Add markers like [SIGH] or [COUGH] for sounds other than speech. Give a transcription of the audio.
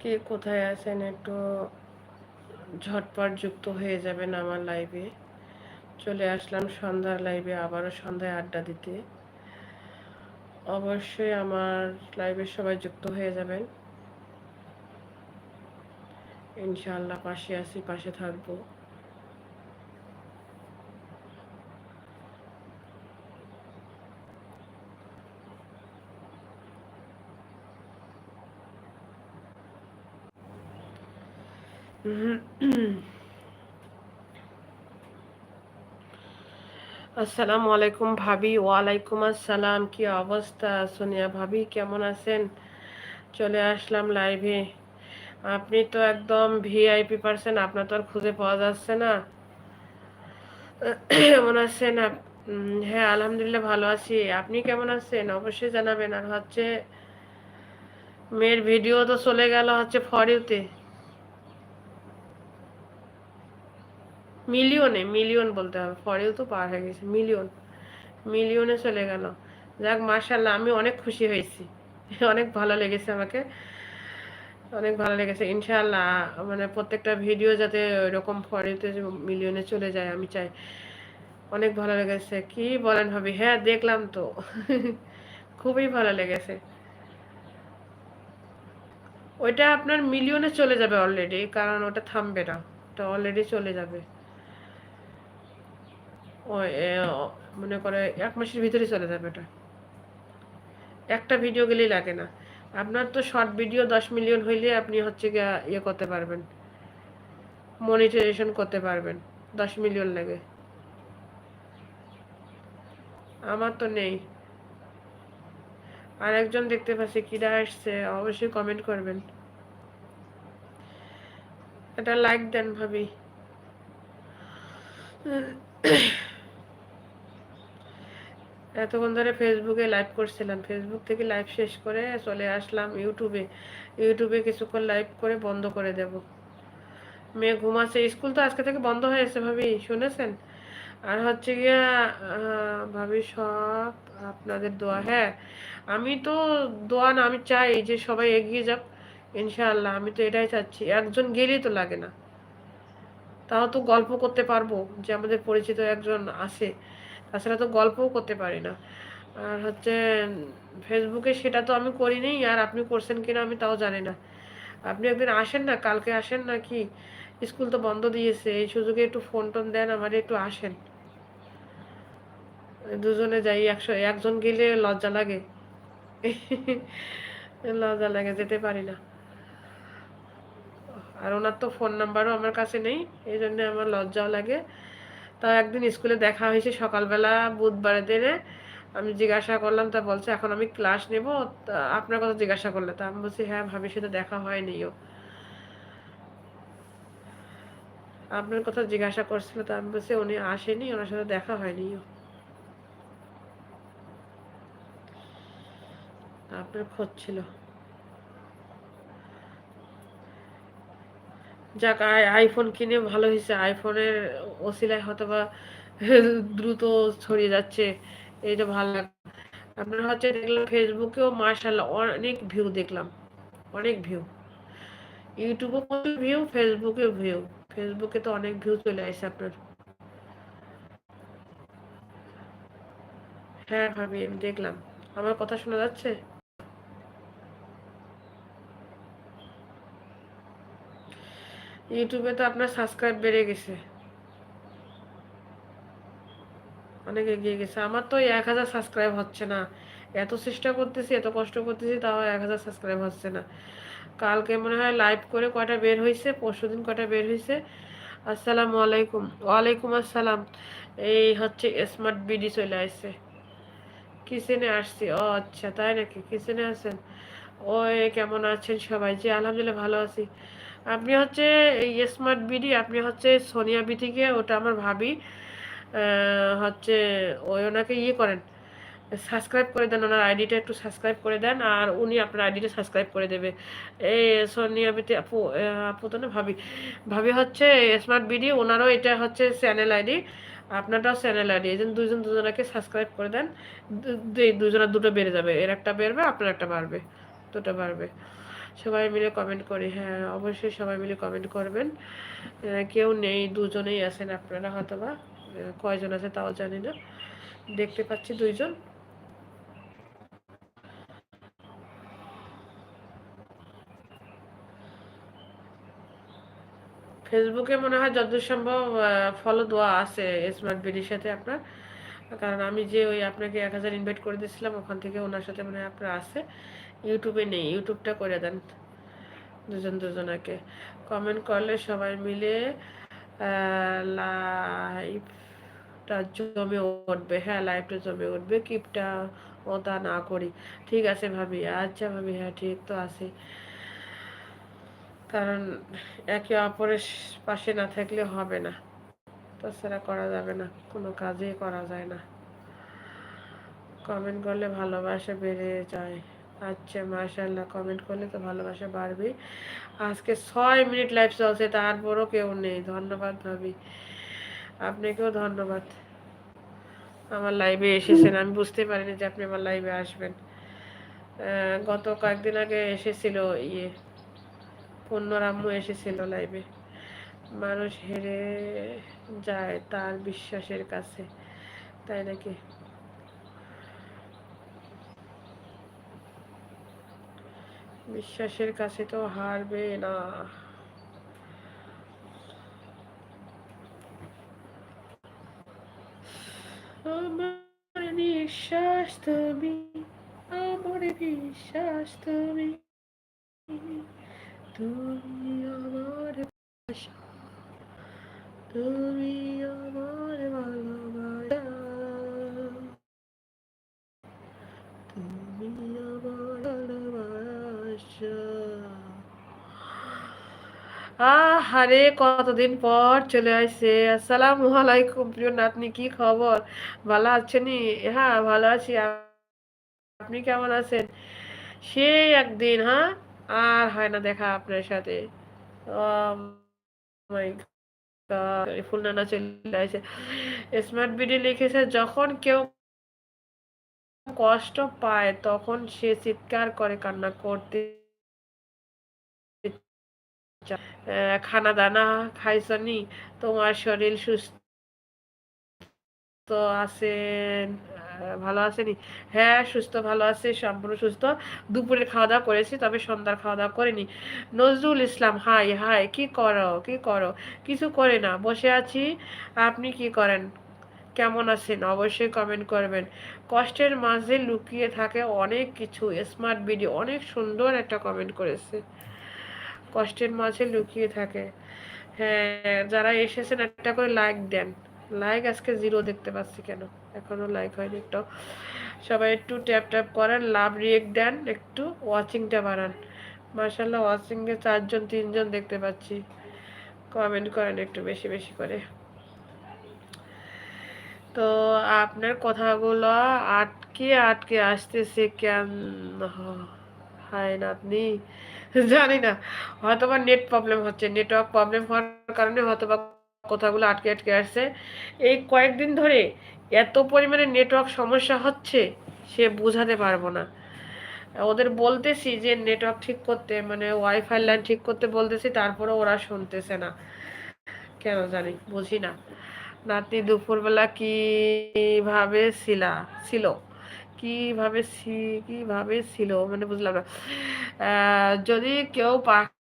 কে কোথায় আছেন একটু ঝটপট যুক্ত হয়ে যাবেন আমার লাইভে চলে আসলাম সন্ধ্যার লাইভে আবারও সন্ধ্যায় আড্ডা দিতে। অবশ্যই আমার লাইভে সবাই যুক্ত হয়ে যাবেন। ইনশাল্লাহ পাশে আছি, পাশে থাকব। [CLEARS THROAT] আসসালামু আলাইকুম ভাবি, ওয়ালাইকুম আসসালাম, কি অবস্থা? সোনিয়া ভাবি, কেমন আছেন? চলে আসলাম লাইভে আপনি তো একদম ভিআইপি পারসন আপনার তো আর খুঁজে পাওয়া যাচ্ছে না। [CLEARS THROAT] কেমন আছেন হ্যাঁ আলহামদুলিল্লাহ ভালো আছি। আপনি কেমন আছেন? অবশ্যই জানাবেন। আর হচ্ছে, মেয়ের ভিডিও তো চলে গেল হচ্ছে ফর মিলিয়নে, মিলিয়ন বলতে হবে ফরেও তো পার হয়ে গেছে, মিলিয়ন, মিলিয়নে চলে গেল। যাক মার্শাল্লাহ আমি অনেক খুশি হয়েছি, অনেক ভালো লেগেছে আমাকে, অনেক ভালো লেগেছে ইনশাল্লাহ মানে প্রত্যেকটা ভিডিও যাতে ওইরকম ফরেতে মিলিয়নে চলে যায়, আমি চাই, অনেক ভালো লেগেছে, কি বলেন ভাবি হ্যাঁ দেখলাম তো, খুবই ভালো লেগেছে। ওইটা আপনার মিলিয়নে চলে যাবে অলরেডি কারণ ওটা থামবে না, ওটা অলরেডি চলে যাবে। মনে করে এক মাসের ভিতরে চলে যাবে এটা। একটা ভিডিও গেলেই লাগে না। আপনার তো শর্ট ভিডিও দশ মিলিয়ন হইলে আপনি হচ্ছে ইয়ে করতে পারবেন। মনিটাইজেশন করতে পারবেন। দশ মিলিয়ন লাগে। আমার তো নেই। আর একজন দেখতে পাচ্ছি, কিরা আসছে? অবশ্যই কমেন্ট করবেন। এটা লাইক দেন ভাবি। এতক্ষণ ধরে ফেসবুকে লাইভ করছিলাম। ফেসবুক থেকে লাইভ শেষ করে চলে আসলাম ইউটিউবে ইউটিউবে কিছুক্ষণ লাইভ করে বন্ধ করে দেব। মেয়ে ঘুমাচ্ছে। স্কুল তো আজকে থেকে বন্ধ হয়েছে ভাবি, শুনেছেন? আর হচ্ছে গিয়া ভাবি সব আপনাদের দোয়া। হ্যাঁ আমি তো দোয়া না, আমি চাই যে সবাই এগিয়ে যাক, ইনশাআল্লাহ। আমি তো এটাই চাচ্ছি। একজন গেলেই তো লাগে না। তাও তো গল্প করতে পারব যে আমাদের পরিচিত একজন আছে। তাছাড়া তো গল্পও করতে পারি না। আর হচ্ছে, ফেসবুকে সেটা তো আমি করিনি, আর আপনি করছেন কিনা আমি তাও জানি না। আপনি একদিন আসেন না, কালকে আসেন না কি? স্কুল তো বন্ধ দিয়েছে, এই সুযোগে একটু ফোন টোন দেন, আমার একটু আসেন। দুজনে যাই, একশো, একজন গেলে লজ্জা লাগে। লজ্জা লাগে, যেতে পারি না। আর ওনার তো ফোন নাম্বারও আমার কাছে নেই, এই জন্য আমার লজ্জাও লাগে। তা একদিন স্কুলে দেখা হয়েছে সকালবেলা বুধবারের দিনে। আমি জিজ্ঞাসা করলাম, তা বলছে, এখন আমি ক্লাস নেব আপনার কথা জিজ্ঞাসা করলে। তা আমি বলছি হ্যাঁ ভাবির সাথে দেখা হয়নিও আপনার কথা জিজ্ঞাসা করছিল, তা আমি বলছি, উনি আসেনি, ওনার সাথে দেখা হয়নিও আপনার খোঁজ ছিল। যাক আইফোন কিনে ভালো হয়েছে। আইফোনের ওসিলায় হয়তো বা দ্রুত ছড়িয়ে যাচ্ছে। এইটা ভালো লাগে আপনার হচ্ছে দেখলাম ফেসবুকেও মার্শাল্লাহ অনেক ভিউ দেখলাম। অনেক ভিউ ইউটিউবেও প্রচুর ভিউ ফেসবুকেও ভিউ ফেসবুকে তো অনেক ভিউ চলে আসে আপনার। হ্যাঁ ভাবি দেখলাম। আমার কথা শোনা যাচ্ছে? ইউটিউবে তো আপনার সাবস্ক্রাইব বেড়ে গেছে। অনেক এগিয়ে গেছে। আমার তো এক হাজার সাবস্ক্রাইব হচ্ছে না। এত চেষ্টা করতেছি, এত কষ্ট করতেছি, তাও এক হাজার সাবস্ক্রাইব হচ্ছে না। কালকে মনে হয় লাইভ করে কয়টা বের হয়েছে পরশু দিন কয়টা বের হয়েছে আসসালামু আলাইকুম। ওয়ালাইকুম আসসালাম। এই হচ্ছে স্মার্ট বিডি চলে আসছে কিচেনে আসছি। ও আচ্ছা তাই নাকি? কিচেনে আছেন? ওই কেমন আছেন সবাই? জি, আলহামদুলিল্লাহ ভালো আছি। আপনি হচ্ছে স্মার্ট বিডি আপনি হচ্ছে সোনিয়া বি থেকে ওটা আমার ভাবি হচ্ছে ওই ওনাকে ইয়ে করেন সাবস্ক্রাইব করে দেন, ওনার আইডিটা একটু সাবস্ক্রাইব করে দেন, আর উনি আপনার আইডিটা সাবস্ক্রাইব করে দেবে। এই সোনিয়া বিতে আপু আপু তো না ভাবি ভাবি হচ্ছে স্মার্ট বিডি ওনারও এটা হচ্ছে চ্যানেল আইডি আপনারটাও চ্যানেল আইডি এই জন্য দুজন দুজনাকে সাবস্ক্রাইব করে দেন দুজনের দুটো বেড়ে যাবে, এর একটা বেরবে আপনার একটা বাড়বে, দুটো বাড়বে। সবাই মিলে কমেন্ট করি হ্যাঁ অবশ্যই সবাই মিলে কমেন্ট করবেন। কেউ নেই, দুজনেই আছেন আপনারা হয়তো বা কয়জন আছে তাও জানি না। দেখতে পাচ্ছি দুইজন। ফেসবুকে মনে হয় যতদূর সম্ভব ফলো দেওয়া আছে স্মার্ট বিডির সাথে আপনার। কারণ আমি যে ওই আপনাকে এক হাজার ইনভাইট করে দিয়েছিলাম, ওখান থেকে ওনার সাথে মানে আপনার আছে। ইউটিউবে নেই, ইউটিউবটা করে দেন দুজন দুজনাকে। কমেন্ট করলে সবাই মিলে লাইভটা জমে উঠবে হ্যাঁ লাইভটা জমে উঠবে কিপটা ও তা না করি। ঠিক আছে ভাবি আচ্ছা ভাবি হ্যাঁ ঠিক তো আছে। কারণ একে অপরের পাশে না থাকলে হবে না। তাছাড়া করা যাবে না, কোনো কাজই করা যায় না। কমেন্ট করলে ভালোবাসা বেড়ে যায়। আচ্ছা মাশাল্লাহ কমেন্ট করলে তো ভালোবাসা বাড়বে। আজকে ছয় মিনিট লাইভ চলছে, তারপরও কেউ নেই। ধন্যবাদ ভাবি। আপনাকেও ধন্যবাদ। আমার লাইভে এসেছেন। আমি বুঝতে পারিনি যে আপনি আমার লাইভে আসবেন। গত কয়েকদিন আগে এসেছিল ইয়ে পূর্ণরাম্য এসেছিল লাইভে মানুষ হেরে যায় তার বিশ্বাসের কাছে। তাই নাকি? বিশ্বাসের কাছে তো হারবে না। আমার নিঃশ্বাস তুমি আমার বিশ্বাস তুমি তুমি আমার তুমি আহারে কতদিন পর চলে আসছে আসসালামু আলাইকুম প্রিয় নাতনি, কি খবর? ভালো আছেনি হ্যাঁ ভালো আছি। আপনি কেমন আছেন? সেই একদিন হ্যাঁ? আর হয় না দেখা আপনার সাথে। ফুলনানা চলে আসে। স্মার্ট বিডি লিখেছে, যখন কেউ কষ্ট পায়, তখন সে চিৎকার করে কান্না করতে খানা দানা খাইছনি তোমার শরীর সুস্থ আছেন ভালো হ্যাঁ সুস্থ, ভালো আছে, সম্পূর্ণ সুস্থ। দুপুরে খাওয়া দাওয়া করেছি, তবে সন্ধ্যার খাওয়া দাওয়া করিনি। নজরুল ইসলাম, হাই হাই, কি করো কি করো? কিছু করে না, বসে আছি। আপনি কি করেন? কেমন আছেন? অবশ্যই কমেন্ট করবেন। কষ্টের মাঝে লুকিয়ে থাকে অনেক কিছু স্মার্ট ভিডিও অনেক সুন্দর একটা কমেন্ট করেছে। কষ্টের মাঝে লুকিয়ে থাকে। হ্যাঁ যারা এসেছেন একটা করে লাইক দেন। লাইক আজকে জিরো দেখতে পাচ্ছি কেন? এখনও লাইক হয়নি একটু। সবাই একটু ট্যাপ ট্যাপ করেন, লাভ রিয়েক্ট দেন, একটু ওয়াচিংটা বাড়ান। মার্শাল্লাহ ওয়াচিংয়ে চারজন, তিনজন দেখতে পাচ্ছি। কমেন্ট করেন একটু বেশি বেশি করে। তো আপনার কথাগুলো আটকে আটকে আসতেছে কেন? হয় না আপনি? জানি না। হয়তো বা নেট প্রবলেম হচ্ছে নেটওয়ার্ক প্রবলেম হওয়ার কারণে হয়তো বা কথাগুলো আটকে আটকে আসছে। এই কয়েকদিন ধরে এত পরিমাণে নেটওয়ার্ক সমস্যা হচ্ছে, সে বোঝাতে পারব না। ওদের বলতেছি যে নেটওয়ার্ক ঠিক করতে মানে ওয়াইফাই লাইন ঠিক করতে বলতেছি তারপরে ওরা শুনতেছে না। কেন জানি, বুঝি না। নাতি দুপুরবেলা কীভাবে ছিলা, ছিল? কীভাবে কীভাবে ছিল? মানে বুঝলাম না। যদি কেউ পাখি